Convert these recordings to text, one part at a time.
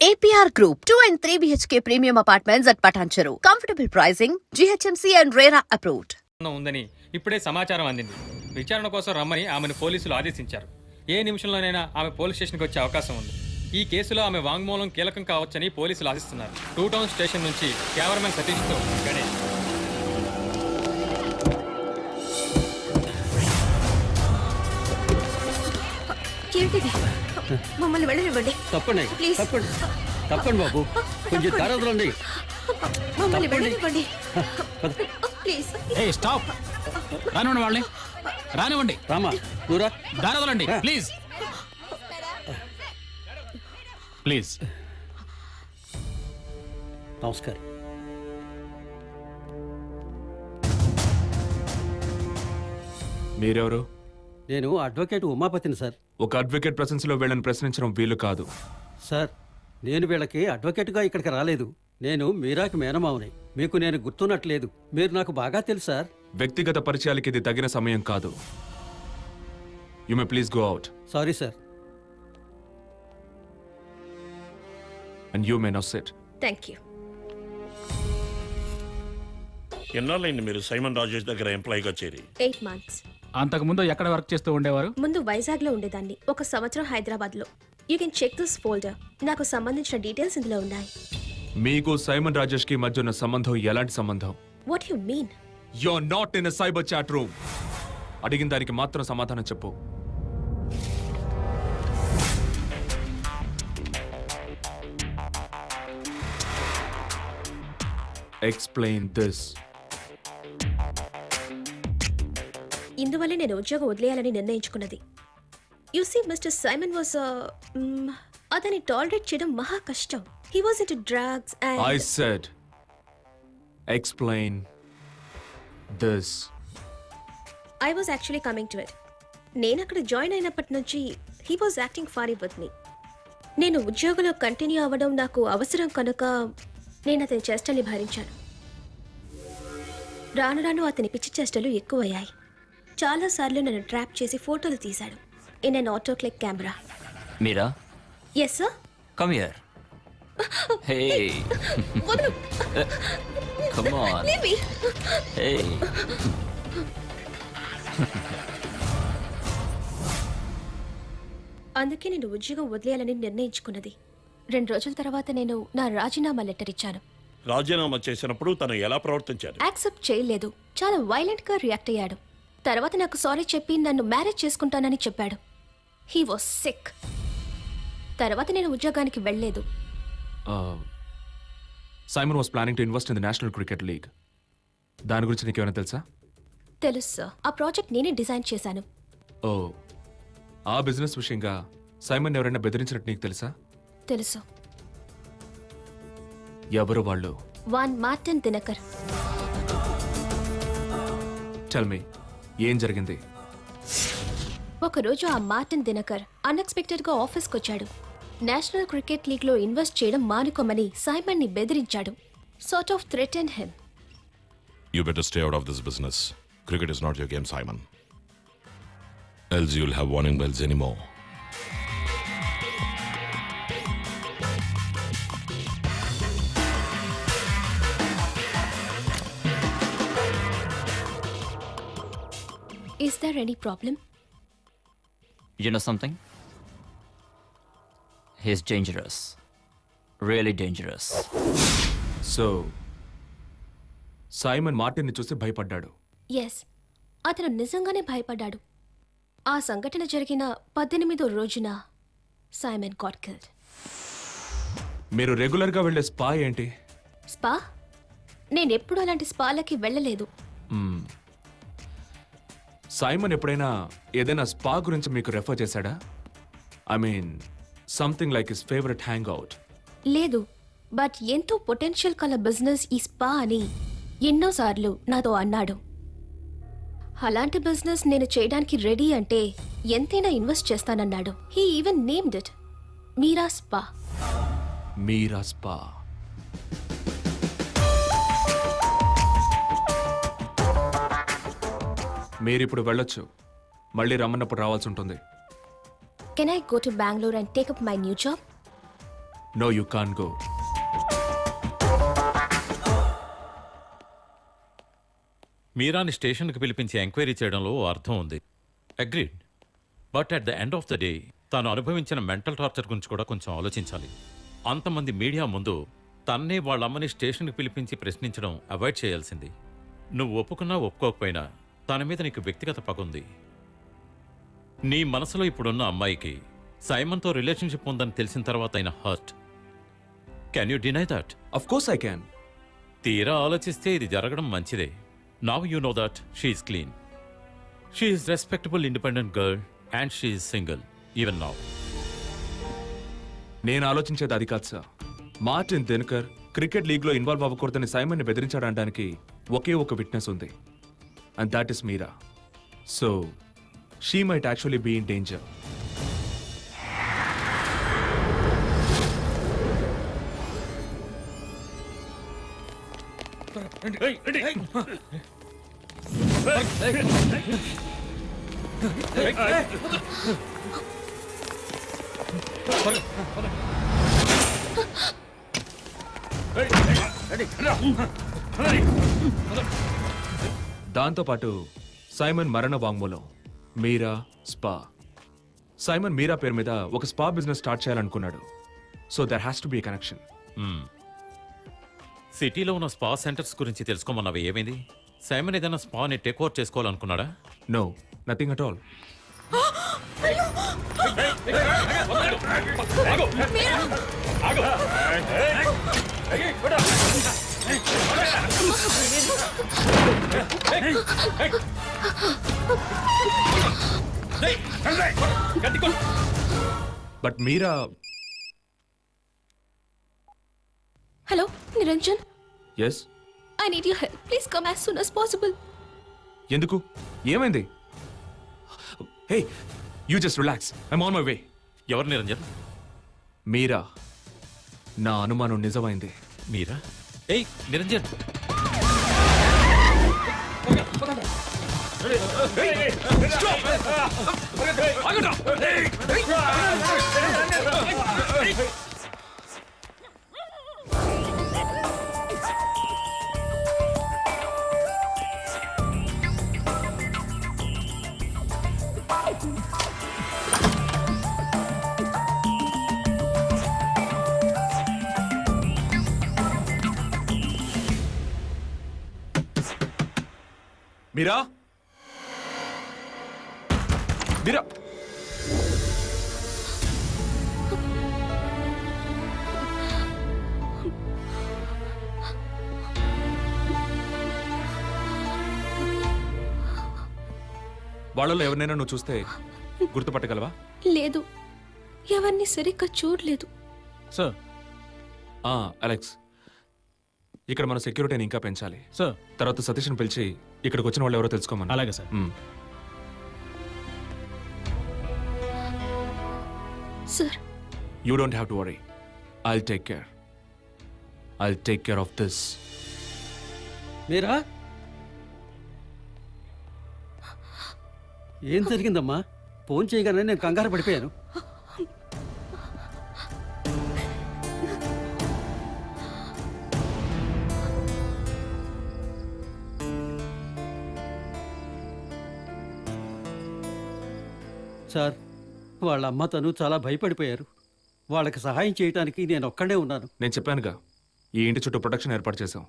APR Group, 2 and 3 BHK premium apartments at Patancheru. Comfortable pricing, GHMC and RERA approved. సంబంధం ఉందని ఇప్పుడే సమాచారం అందింది. విచారణ కోసం రమ్మని ఆమెను పోలీసులు ఆదేశించారు. ఏ నిమిషంలోనైనా ఆమె పోలీస్ స్టేషన్కి వచ్చే అవకాశం ఉంది. ఈ కేసులో ఆమె వాంగ్మూలం కీలకం కావచ్చని పోలీసులు ఆశిస్తున్నారు. టూ టౌన్ స్టేషన్ నుంచి కెమెరామెన్ సతీష్తో గణేష్. ఏంటిది మమ్మల్ని వెళ్ళనివ్వండి. తప్పండి. Please. తప్పండి. తప్పండి బాబు. కొంచెం దారదులండి మమ్మల్ని. వెళ్ళనివ్వండి. ప్లీజ్. ఏ స్టాప్. రానివ్వండి వాళ్ళని. రానివ్వండి. రామా దూరా దారదలండి. ప్లీజ్. ప్లీజ్. నమస్కారం. మీరెవరు? నేను అడ్వకేట్ ఉమాపతిని సార్. ఒక అడ్వకేట్ ప్రెసెన్స్లో వీళ్ళని ప్రశ్నించడం వీలు కాదు. సార్ నేను వీళ్ళకి అడ్వకేట్గా ఇక్కడికి రాలేదు. నేను మీరాకి మేనమావని. మీకు నేను గుర్తున్నట్లేదు. మీరు నాకు బాగా తెలుసు సార్. వ్యక్తిగత పరిచయాలకి ఇది తగిన సమయం కాదు. You may please go out sorry sir. And you may now sit thank you ఎన్నాళ్ళైంది మీరు సైమన్ రాజేష్ దగ్గర ఎంప్లాయీగా చేరి? ఎయిట్ మంత్స్ అంతకుముందు ఎక్కడ వర్క్ చేస్తూ ఉండేవారు? ముందు వైజాగ్లో ఉండేదాన్ని ఒక సంవత్సరం హైదరాబాద్లో you can check this folder నాకు సంబంధించిన డీటెయిల్స్ ఇందులో ఉన్నాయి. మీకు సైమన్ రాజేష్కి మధ్య ఉన్న సంబంధం ఎలాంటి సంబంధం? What you mean you are not in cyber chat room అడిగిన దానికి మాత్రం సమాధానం చెప్పు. ఎక్స్ప్లెయిన్ దిస్ ఇందువల్లే నేను ఉద్యోగం వదిలేయాలని నిర్ణయించుకున్నది. You see mister Simon was అతని టాలరేట్ చేయడం మహా కష్టం. He was in drugs and said, explain this. I was actually coming to it నేను అక్కడ జాయిన్ అయినప్పటి నుంచి he was acting fairy with me నేను ఉద్యోగంలో కంటిన్యూ అవ్వడం నాకు అవసరం కనుక నేను అతని చేష్టల్ని భరించాను. రాను రాను అతని పిచ్చి చేష్టలు ఎక్కువయ్యాయి. చాలాసార్లు నన్ను ట్రాప్ చేసి ఫోటోలు తీశాడు. In an auto click camera Meera yes sir come here hey come on hey అందుకే నేను ఉద్యోగం వదిలేయాలని నిర్ణయించుకున్నది. రెండు రోజుల తర్వాత నేను నా రాజీనామా లెటర్ ఇచ్చాను. రాజీనామా చేసినప్పుడు తను ఎలా ప్రవర్తించారు యాక్సెప్ట్ చేయలేదు. చాలా వైలెంట్గా రియాక్ట్ అయ్యాడు. తర్వాత నాకు సారీ చెప్పి నన్ను మ్యారేజ్ చేసుకుంటానని చెప్పాడు. హీ వాస్ సిక్ తర్వాత నేను ఉద్యోగానికి వెళ్ళలేదు. Simon was planning to invest in the National Cricket League. దాని గురించి నీకేమైనా తెలుసా? తెలుసు సార్. ఆ ప్రాజెక్ట్ నేనే డిజైన్ చేశాను. ఓ ఆ బిజినెస్ విషయంగా సైమన్ ఎవరైనా బెదిరించినట్టు నీకు తెలుసా? తెలుసు. ఎవరు వాళ్ళు? Van Martin Dinakar. Tell me ఏం జరిగింది? ఒక రోజు ఆ మార్టిన్ దినకర్ అన్ఎక్స్పెక్టెడ్గా ఆఫీస్ వచ్చాడు నేషనల్ క్రికెట్ లీగ్లో ఇన్వెస్ట్ చేయడం మానుకోమని సైమన్ని బెదిరించాడు. Sort of threat and hmm. You better stay out of this business cricket is not your game Simon else you'll have warning bells any is there any problem you know something he's dangerous really dangerous so Simon మార్టిన్ని చూసి భయపడ్డాడు. Yes అతను నిజంగానే భయపడ్డాడు. ఆ సంఘటన జరిగిన పద్దెనిమిదో రోజున సైమన్ గాట్ కిల్డ్ మీరు రెగ్యులర్గా వెళ్ళే స్పా ఏంటి? స్పా? నేనెప్పుడు అలాంటి స్పాలకి వెళ్ళలేదు. సైమన్ ఎప్పుడైనా ఏదైనా స్పా గురించి మీకు రెఫర్ చేశాడా? I mean something like his favourite hang out లేదు బట్ ఎంతో పొటెన్షియల్ కల బిజినెస్ ఈ స్పా అని ఎన్నోసార్లు నాతో అన్నాడు. అలాంటి బిజినెస్ నేను చేయడానికి రెడీ అంటే ఎంతైనా ఇన్వెస్ట్ చేస్తానన్నాడు. He even named it. Meera spa. Meera spa. మీరిప్పుడు వెళ్ళొచ్చు. మళ్ళీ రమ్మన్నప్పుడు రావాల్సి ఉంటుంది can I go to Bengaluru and take up my new job no you can't go మీరాని స్టేషన్కి పిలిపించి ఎంక్వైరీ చేయడంలో ఓ అర్థం ఉంది. Agreed but at the end of the day తాను అనుభవించిన మెంటల్ టార్చర్ గురించి కూడా కొంచెం ఆలోచించాలి. అంతమంది మీడియా ముందు తన్నే వాళ్ళ అమ్మని స్టేషన్కి పిలిపించి ప్రశ్నించడం అవాయిడ్ చేయాల్సింది. నువ్వు ఒప్పుకున్నా ఒప్పుకోకపోయినా తన మీద నీకు వ్యక్తిగత పగుంది నీ మనసులో ఇప్పుడున్న అమ్మాయికి సైమన్తో రిలేషన్షిప్ ఉందని తెలిసిన తర్వాత అయిన hurt. Can you deny that of course I can తీరా ఆలోచిస్తే ఇది జరగడం మంచిదే. Now you know that she's clean she's respectable independent girl and she's single even now నేను ఆలోచించేది అది కాదు సార్. మార్టిన్ దినకర్ క్రికెట్ లీగ్లో ఇన్వాల్వ్ అవ్వకూడదని సైమన్ని బెదిరించాడనడానికి ఒకే ఒక విట్నెస్ ఉంది. And that is Meera so she might actually be in danger దాంతోపాటు సైమన్ మరణ వాంగ్మూలం మీరా స్పా సైమన్ మీరా పేరు మీద ఒక spa business start చేయాలనుకున్నాడు so there has to be connection సిటీలో ఉన్న స్పా సెంటర్స్ గురించి తెలుసుకోమన్నవి ఏమైంది సైమన్ ఏదైనా స్పాని take over చేసుకోవాలనుకున్నాడా no nothing at all but Meera hello Niranjan. Yes I need you help please come as soon as possible ఎందుకు? ఏమైంది? Hey you just relax I'm on my way ఎవరు నిరంజన్? మీరా. నా అనుమానం నిజమైంది. మీరా? ఏయ్ నిరంజన్. మీరా? వాళ్ళలో ఎవరినైనా నువ్వు చూస్తే గుర్తుపట్టగలవా? లేదు. ఎవరిని సరిగ్గా చూడలేదు. సార్. ఆ, అలెక్స్. ఇక్కడ మన సెక్యూరిటీని ఇంకా పెంచాలి. సార్. తర్వాత సతీష్ని పిలిచి ఇక్కడికి వచ్చిన వాళ్ళు ఎవరో తెలుసుకోమని. అలాగే sir. Sir. You don't have to worry I take care I take care of this Meera? ఏం జరిగిందమ్మా? ఫోన్ చేయగానే నేను కంగారు పడిపోయాను. సార్ వాళ్ళ అమ్మ తను చాలా భయపడిపోయారు. వాళ్ళకి సహాయం చేయడానికి నేను ఒక్కడే ఉన్నాను. నేను చెప్పానుగా ఈ ఇంటి చుట్టూ ప్రొటెక్షన్ ఏర్పాటు చేశాం.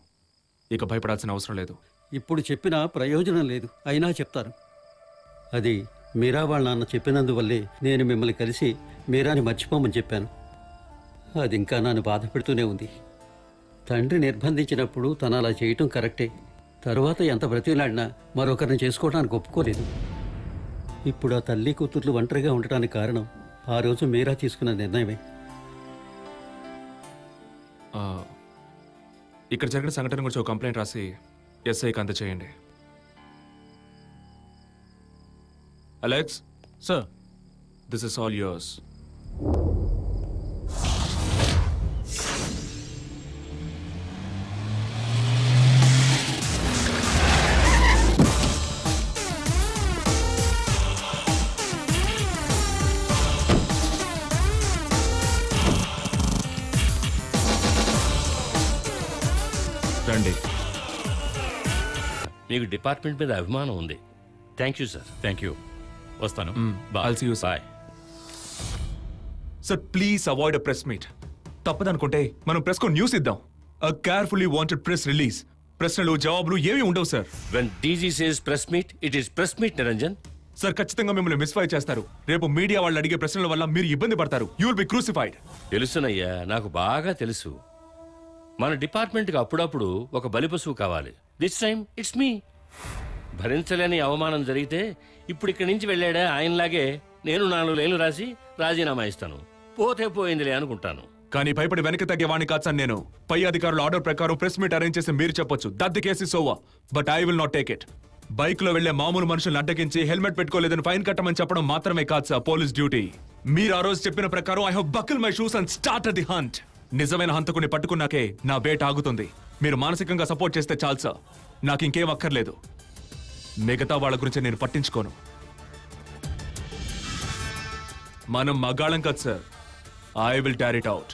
ఇక భయపడాల్సిన అవసరం లేదు. ఇప్పుడు చెప్పినా ప్రయోజనం లేదు. అయినా చెప్తాను. అది మీరా వాళ్ళ నాన్న చెప్పినందువల్లే నేను మిమ్మల్ని కలిసి మీరాని మర్చిపోమని చెప్పాను. అది ఇంకా నన్ను బాధ పెడుతూనే ఉంది. తండ్రి నిర్బంధించినప్పుడు తను అలా చేయటం కరెక్టే. తరువాత ఎంత బ్రతిలాడినా మరొకరిని చేసుకోవడానికి ఒప్పుకోలేదు. ఇప్పుడు ఆ తల్లి కూతుర్లు ఒంటరిగా ఉండటానికి కారణం ఆ రోజు మీరా తీసుకున్న నిర్ణయమే. ఇక్కడ జరిగిన సంఘటన గురించి ఒక కంప్లైంట్ రాసి ఎస్ఐకి అందచేయండి Alex sir this is all yours రండి. మీకు డిపార్ట్మెంట్ మీద అభిమానం ఉంది. Thank you sir thank you వస్తాను. I'll see you, sir. Bye sir please avoid a press meet తప్పదనుకుంటే మనం ప్రెస్కు న్యూస్ ఇద్దాం. A carefully wanted press release ప్రశ్నలు జవాబులు ఏమీ ఉండవు sir when DG says press meet it is press meet Niranjan sir ఖచ్చితంగా మిమ్మల్ని మిస్ఫై చేస్తారు. రేపు మీడియా వాళ్ళు అడిగే ప్రశ్నల వల్ల మీరు ఇబ్బంది పడతారు. యూ విల్ బి క్రూసిఫైడ్ తెలుసునయ్యా నాకు బాగా తెలుసు. మన డిపార్ట్మెంట్కి అప్పుడప్పుడు ఒక బలిపశువు కావాలి. దిస్ టైమ్ ఇట్స్ మీ భరించలేని అవమానం జరిగితే ఇప్పుడు ఇక్కడి నుంచి వెళ్ళాడా? ఆయనలాగే నేను నాలుగు లైన్లు రాసి రాజీనామా ఇస్తాను. పోతే పోయిందిలే అనుకుంటాను. కానీ భయపడి వెనక్కి తగ్గే కాచాను నేను. పై అధికారుల ఆర్డర్ ప్రకారం ప్రెస్ మీట్ అరేంజ్ చేసి మీరు చెప్పొచ్చు. దట్ కేసి సోవా but I will not take it. బైక్లో వెళ్ళే మామూలు మనుషులను అడ్డగించి హెల్మెట్ పెట్టుకోలేదని ఫైన్ కట్టమని చెప్పడం మాత్రమే కాదు సార్ పోలీస్ డ్యూటీ. మీరు ఆ రోజు చెప్పిన ప్రకారం I have buckle my shoes and start the hunt. నిజమైన హంతకుని పట్టుకున్నాకే నా వేట ఆగుతుంది. మీరు మానసికంగా సపోర్ట్ చేస్తే చాలు సార్. నాకు ఇంకేం అక్కర్లేదు. మిగతా వాళ్ళ గురించి నేను పట్టించుకోను. మనం మగాళం కాదు sir I will tear it out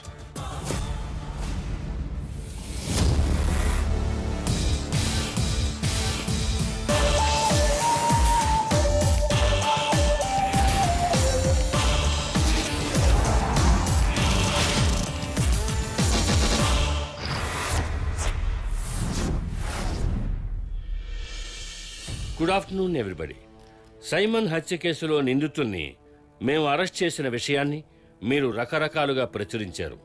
good afternoon everybody Simon హత్య కేసులో నిందితుల్ని మేము అరెస్ట్ చేసిన విషయాన్ని మీరు రకరకాలుగా ప్రచురించారు.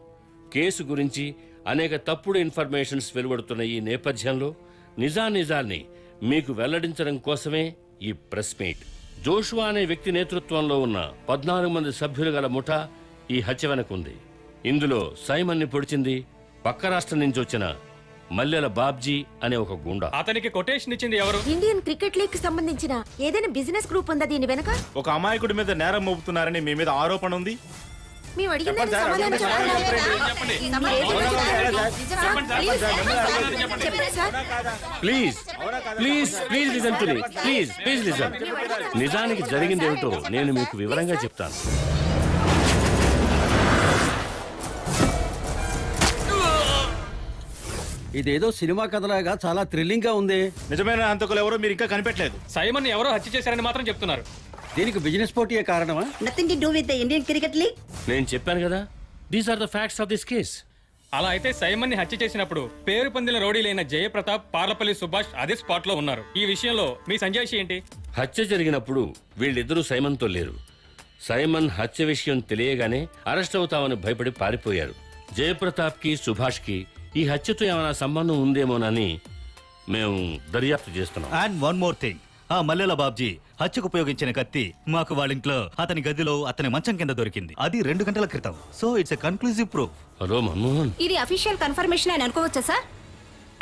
కేసు గురించి అనేక తప్పుడు ఇన్ఫర్మేషన్స్ వెలువడుతున్న ఈ నేపథ్యంలో నిజానిజాల్ని మీకు వెల్లడించడం కోసమే ఈ ప్రెస్ మీట్. జోషువా అనే వ్యక్తి నేతృత్వంలో ఉన్న పద్నాలుగు మంది సభ్యులు గల ముఠా ఈ హత్య వెనకుంది. ఇందులో సైమన్ని పొడిచింది పక్క రాష్ట్రం నుంచి వచ్చిన మల్లెల బాబ్జీ అనే ఒక గుండా. అతనికి కొటేషన్ ఇచ్చింది ఎవరు? ఇండియన్ క్రికెట్ లీగ్కి సంబంధించిన ఏదైనా బిజినెస్ గ్రూప్ ఉందా దీని వెనక? ఒక అమాయకుడి మీద నేరం మోపుతున్నారని మీ మీద ఆరోపణ ఉంది? మేము అడిగిన దానికి సమాధానం చెప్పండి sir please please please listen to me please please listen నిజానికి జరిగింది ఏమిటో నేను మీకు వివరంగా చెప్తాను. ఇదేదో సినిమా కథలాగా చాలా థ్రిల్లింగ్గా ఉంది. నిజమైన హంతకులు ఎవరో మీరు ఇంకా కనిపెట్టలేదు. సైమన్ ఎవరో హత్య చేశారని మాత్రం చెప్తున్నారు. దీనికి బిజినెస్ పోటీయే కారణమా? Nothing to do with the Indian cricket league నేను చెప్పాను కదా these are the facts of this case అలా అయితే సైమన్ని హత్య చేసినప్పుడు పేరు పొందిన రౌడీలైన జయప్రతాప్ పార్లపల్లి సుభాష్ అదే స్పాట్లో ఉన్నారు. ఈ విషయంలో మీ సంజాయిషి ఏంటి? హత్య జరిగినప్పుడు వీళ్ళిద్దరూ సైమన్తో లేరు. సైమన్ హత్య విషయం తెలియగానే అరెస్ట్ అవుతామని భయపడి పారిపోయారు. జయప్రతాప్కి సుభాష్కి ఈ హత్యతో ఏమైనా సంబంధం ఉందేమోనని మేము దర్యాప్తు చేస్తున్నాం. అండ్ వన్ మోర్ థింగ్ ఆ మల్లెల బాబ్జీ హత్యకు ఉపయోగించిన కత్తి మాకు వాళ్ళ ఇంట్లో అతని గదిలో అతని మంచం కింద దొరికింది. అది రెండు గంటల క్రితం. So it's a conclusive proof hello Manmohan. ఇది అఫీషియల్ కన్ఫర్మేషన్ అని అనుకోవచ్చా సార్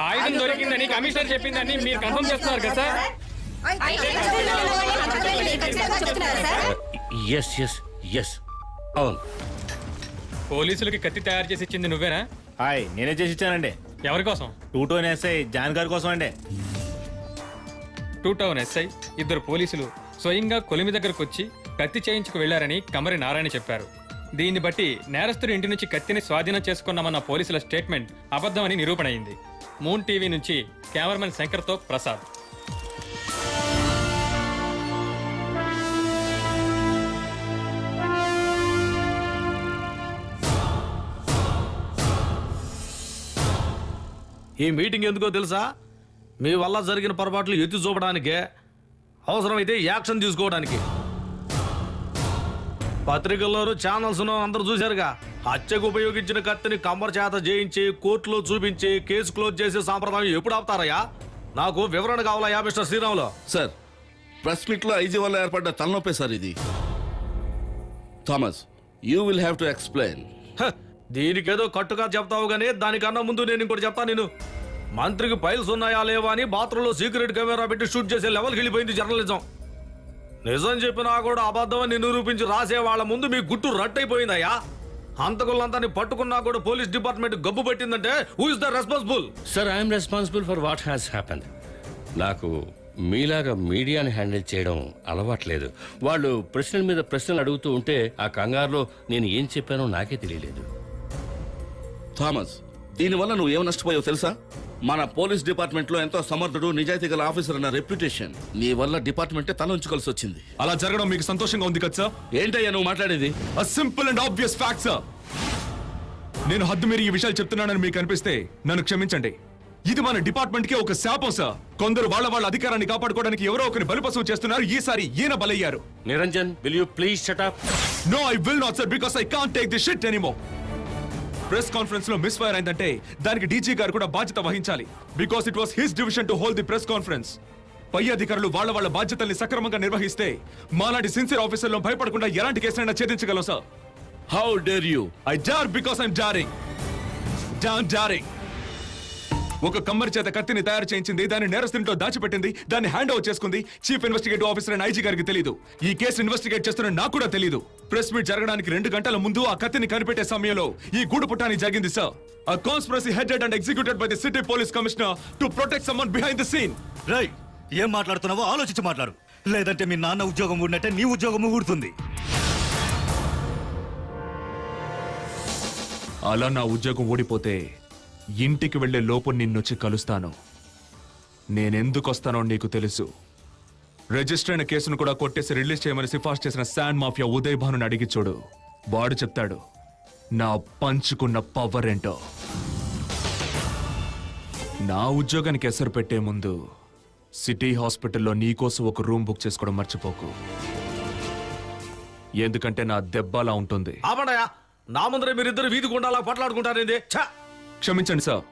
ఆయుధం దొరికిందని కమిషనర్ చెప్పిందని మీరు కన్ఫర్మ్ చేస్తున్నారు కదా ఎస్ ఎస్ ఎస్ అవును. పోలీసులకి కత్తి తయారు చేసి ఇచ్చింది నువ్వేనా? హాయ్ నేనే చేసి ఇచ్చానండి. ఎవరి కోసం? టూ టోన్ ఎస్ఐ జాన్ గారి కోసం అండి. టూ టౌన్ ఎస్ఐ ఇద్దరు పోలీసులు స్వయంగా కొలిమి దగ్గరకు వచ్చి కత్తి చేయించుకు వెళ్ళారని కమరి నారాయణ చెప్పారు. దీన్ని బట్టి నేరస్తుడి ఇంటి నుంచి కత్తిని స్వాధీనం చేసుకున్నామన్న పోలీసుల స్టేట్మెంట్ అబద్ధమని నిరూపణ అయింది. మూన్ టీవీ నుంచి కెమెరామెన్ శంకర్తో ప్రసాద్. ఈ మీటింగ్ ఎందుకో తెలుసా? మీ వల్ల జరిగిన పొరపాట్లు ఎత్తి చూపడానికే అవసరమైతే యాక్షన్ తీసుకోవడానికి. పత్రికల్లోనూ ఛానల్స్ను అందరూ చూశారుగా. హత్యకు ఉపయోగించిన కత్తిని కమ్మర చేత చేయించి కోర్టులో చూపించి కేసు క్లోజ్ చేసే సాంప్రదాయం ఎప్పుడు ఆపుతారయ్యా? నాకు వివరణ కావాలయ్యా మిస్టర్ శ్రీరాములు. సార్ ప్రెస్ మీట్లో ఐజీ వల్ల ఏర్పడ్డ తలనొప్పే సార్ ఇది. Thomas you will have to explain. హ, దీనికేదో కట్టుగా చెప్తావు గానీ దానికన్నా ముందు నేను ఇంకోటి చెప్తా నేను మంత్రికి ఫైల్స్ ఉన్నాయా లేవా అని బాత్రూంలో సీక్రెట్ కెమెరా పెట్టి షూట్ చేసే లెవెల్కి వెళ్ళిపోయింది జర్నలిజం. నిజం చెప్పినా కూడా అబద్ధమని నిరూపించి రాసే వాళ్ళ ముందు మీ గుట్టు రట్టయిపోయిందయ్యా. హంతకులందరినీ పట్టుకున్నా కూడా పోలీస్ డిపార్ట్మెంట్ గబ్బు పెట్టిందంటే who is the responsible sir I'm responsible for what has happen నాకు మీలాగా మీడియాని హ్యాండిల్ చేయడం అలవాట్లేదు. వాళ్ళు ప్రశ్నల మీద ప్రశ్నలు అడుగుతూ ఉంటే ఆ కంగారులో నేను ఏం చెప్పానో నాకే తెలియలేదు. థామస్ దీనివల్ల నువ్వు ఏం నష్టపోయావు తెలుసా? మన పోలీస్ డిపార్ట్మెంట్లో ఎంతో సమర్థుడు నిజాయితీ గల ఆఫీసర్ అన్న రెప్యుటేషన్ నీ వల్ల డిపార్ట్మెంటే తల ఉంచుకోవాల్సి వచ్చింది. అలా జరగడం మీకు సంతోషంగా ఉంది కదా సార్? ఏంటయ్యా నువ్వు మాట్లాడేది? A simple and obvious fact sir నేను హద్దు మీరు ఈ విషయాలు చెప్తున్నానని మీకు అనిపిస్తే నన్ను క్షమించండి. ఇది మన డిపార్ట్మెంట్కి ఒక శాపం సార్ కొందరు వాళ్ళ వాళ్ళ అధికారాన్ని కాపాడుకోవడానికి ఎవరో ఒకరిని బలిపశువు చేస్తున్నారు ఈసారి ఈయన బలయ్యారు. Niranjan will you please shut up no I will not sir because I can't take the shit anymore press కాన్ఫరెన్స్లో మిస్ ఫైర్ అయిందంటే దానికి డీజీ గారు కూడా బాధ్యత వహించాలి. Because it was his division to hold the press conference పై అధికారులు వాళ్ళ వాళ్ళ బాధ్యతల్ని సక్రమంగా నిర్వహిస్తే మాలాంటి సిన్సియర్ ఆఫీసర్లను భయపడకుండా ఎలాంటి కేసులైనా ఛేదించగలం sir how dare you I dare because I'm daring don daring ఒక కమ్మరి చేత కత్తిని తయారు చేయించింది దాన్ని నేరస్తునితో దాచిపెట్టింది దాన్ని హ్యాండ్ ఓవర్ చేసుకుంది. Chief investigative officer and IG గారికి తెలియదు ఈ కేసు ఇన్వెస్టిగేట్ చేస్తున్న నాకు కూడా తెలియదు ప్రెస్ మీట్ జరగడానికి రెండు గంటల ముందు ఆ కత్తిని కనిపెట్టే సమయంలో ఈ గూడు పుట్టాని జరిగింది సార్ ఆ conspiracy headed and executed by the city police commissioner to protect someone behind the scene రై ఏం మాట్లాడుతున్నావో ఆలోచించి మాట్లాడు. లేదంటే మీ నాన్న ఉద్యోగం ఊడినట్టే నీ ఉద్యోగం ఊడుతుంది. అలా నా ఉద్యోగం ఓడిపోతే ఇంటికి వెళ్ళే లోపు నిన్నొచ్చి కలుస్తాను. నేనెందుకొస్తానో నీకు తెలుసు. రిజిస్టర్ అయిన కేసును కూడా కొట్టేసి రిలీజ్ చేయమని సిఫార్సు చేసిన శాండ్ మాఫియా ఉదయ్ భానుని అడిగి చూడు. వాడు చెప్తాడు నా పంచుకున్న పవర్ ఏంటో? నా ఉద్యోగానికి ఎసరు పెట్టే ముందు సిటీ హాస్పిటల్లో నీకోసం ఒక రూమ్ బుక్ చేసుకోవడం మర్చిపోకు. ఎందుకంటే నా దెబ్బలా ఉంటుంది. ఆపండయా నా ముందరే మీరిద్దరు వీధి గుండాలా పట్లాడుకుంటారేంది? ఛ! క్షమించండి సార్.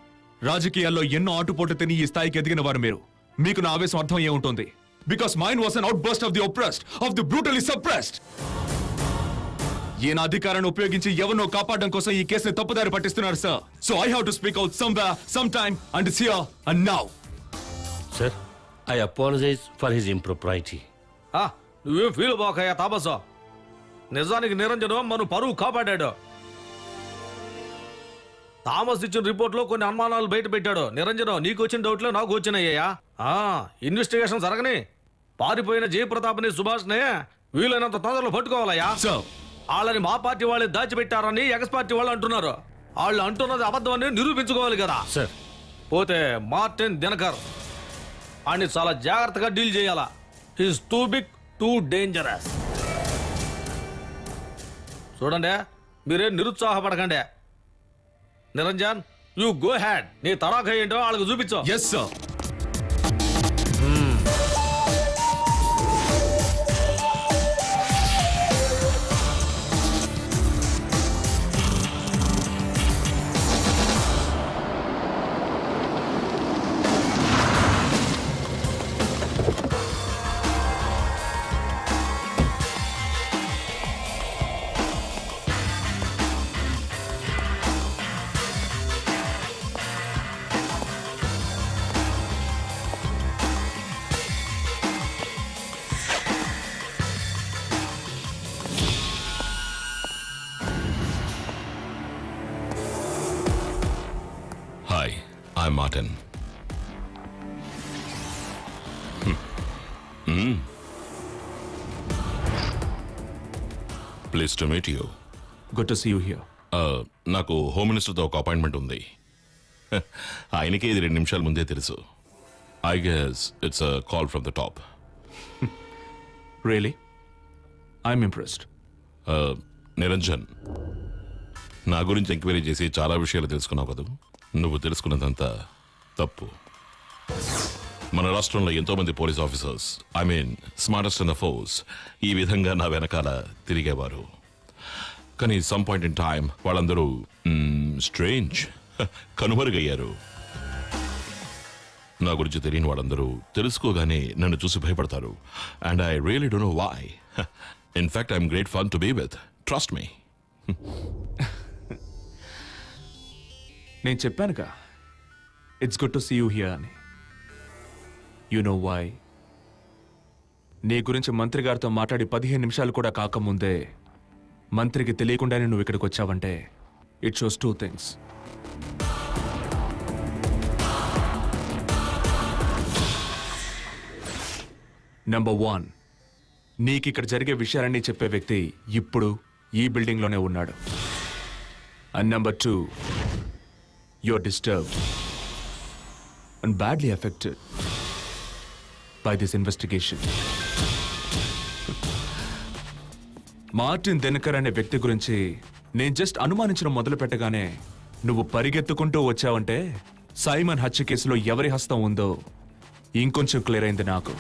రాజకీయాల్లో ఎన్నో ఆటుపోటు తిని ఈ స్థాయికి ఎదిగిన వారు మీరు. మీకు నా ఆవేశం అర్థం ఏముంటుంది because mind was an outburst of the oppressed of the brutally suppressed ఈయన అధికారాన్ని ఉపయోగించి ఎవరినో కాపాడడం కోసం ఈ కేసుని తప్పుదారి పట్టిస్తున్నారు sir so I have to speak out some some time and సియర్ and now sir I apologise for his impropriety ఆ, నువ్వేం ఫీల్ బాకయ్యా తాపసా నిజానికి నిరంజనం మనం పరువు కాపాడాడు. థామస్ ఇచ్చిన రిపోర్ట్లో కొన్ని అనుమానాలు బయట పెట్టాడు. నిరంజనం నీకు వచ్చిన డౌట్లు నాకు వచ్చినాయ్యా. ఆ ఇన్వెస్టిగేషన్ జరగని. పారిపోయిన జయప్రతాప్ని సుభాష్ని వీలైనంత తొందరలో పట్టుకోవాలయ్యా. వాళ్ళని మా పార్టీ వాళ్ళే దాచిపెట్టారని ఎగస్ పార్టీ వాళ్ళు అంటున్నారు. వాళ్ళు అంటున్నది అబద్ధమని నిరూపించుకోవాలి కదా. సార్. పోతే మార్టిన్ దినకర్. అని చాలా జాగ్రత్తగా డీల్ చేయాలా. His too big too dangerous చూడండి మీరేం నిరుత్సాహపడకండి. నిరంజన్ యు గో హ్యాడ్ నీ తడాఖ ఏంటో వాళ్ళకి చూపించు. Yes sir pleased to meet you good to see you here నాకు హోమ్ మినిస్టర్తో ఒక అపాయింట్మెంట్ ఉంది. ఆయనకి ఇది రెండు నిమిషాల ముందే తెలుసు. I guess it's a call from the top really I'm impressed Niranjan నా గురించి ఎంక్వైరీ చేసి చాలా విషయాలు తెలుసుకున్నావు కదా? నువ్వు తెలుసుకున్నదంతా తప్పు. మన రాష్ట్రంలో ఎంతో మంది police officers I mean smartest in the force ఈ విధంగా నా వెనకాల తిరిగేవారు. కానీ సమ్ పాయింట్ ఇన్ టైం వాళ్ళందరూ స్ట్రేంజ్ కనుమరుగయ్యారు. నా గురించి తెలియని వాళ్ళందరూ తెలుసుకోగానే నన్ను చూసి భయపడతారు. And I really don't know why in fact I'm great fun to be with trust me నేను చెప్పానుగా it's good to see you here అని యు నో వై నీ గురించి మంత్రి గారితో మాట్లాడి పదిహేను నిమిషాలు కూడా కాకముందే మంత్రికి తెలియకుండానే నువ్వు ఇక్కడికి వచ్చావంటే it shows two things number one నీకు ఇక్కడ జరిగే విషయాలన్నీ చెప్పే వ్యక్తి ఇప్పుడు ఈ బిల్డింగ్లోనే ఉన్నాడు. And number two your disturb and badly affected by this investigation Martin Dinakar అనే వ్యక్తి గురించి నేను జస్ట్ అనుమానించడం మొదలు పెట్టగానే నువ్వు పరిగెత్తుకుంటూ వచ్చావంటే సైమన్ హత్య కేసులో ఎవరి హస్తం ఉందో ఇంకొంచెం క్లియర్ అయింది నాకు.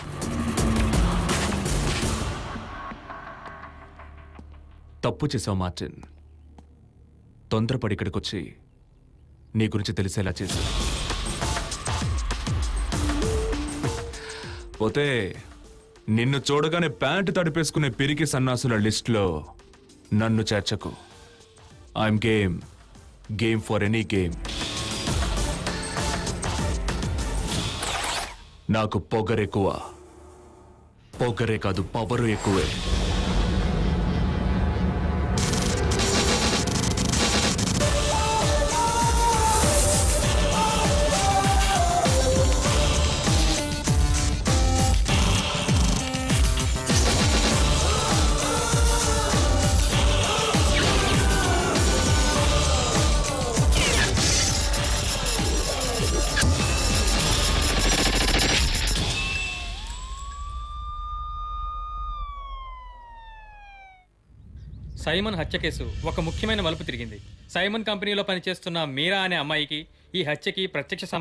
తప్పు చేసావు మార్టిన్. తొందరపడి ఇక్కడికి వచ్చి నీ గురించి తెలిసేలా చేశావు. పోతే నిన్ను చూడగానే ప్యాంటు తడిపేసుకునే పిరికి సన్నాసుల లిస్టులో నన్ను చేర్చకు. I'm game game for any game నాకు పొగరెక్కువ. పొగరే కాదు పవరు ఎక్కువే. సైమన్ హత్య కేసు ఒక ముఖ్యమైన మలుపు తిరిగింది. సైమన్ కంపెనీలో పనిచేస్తున్న మీరా అనే అమ్మాయికి ఈ హత్యకి ప్రత్యక్ష సంబంధం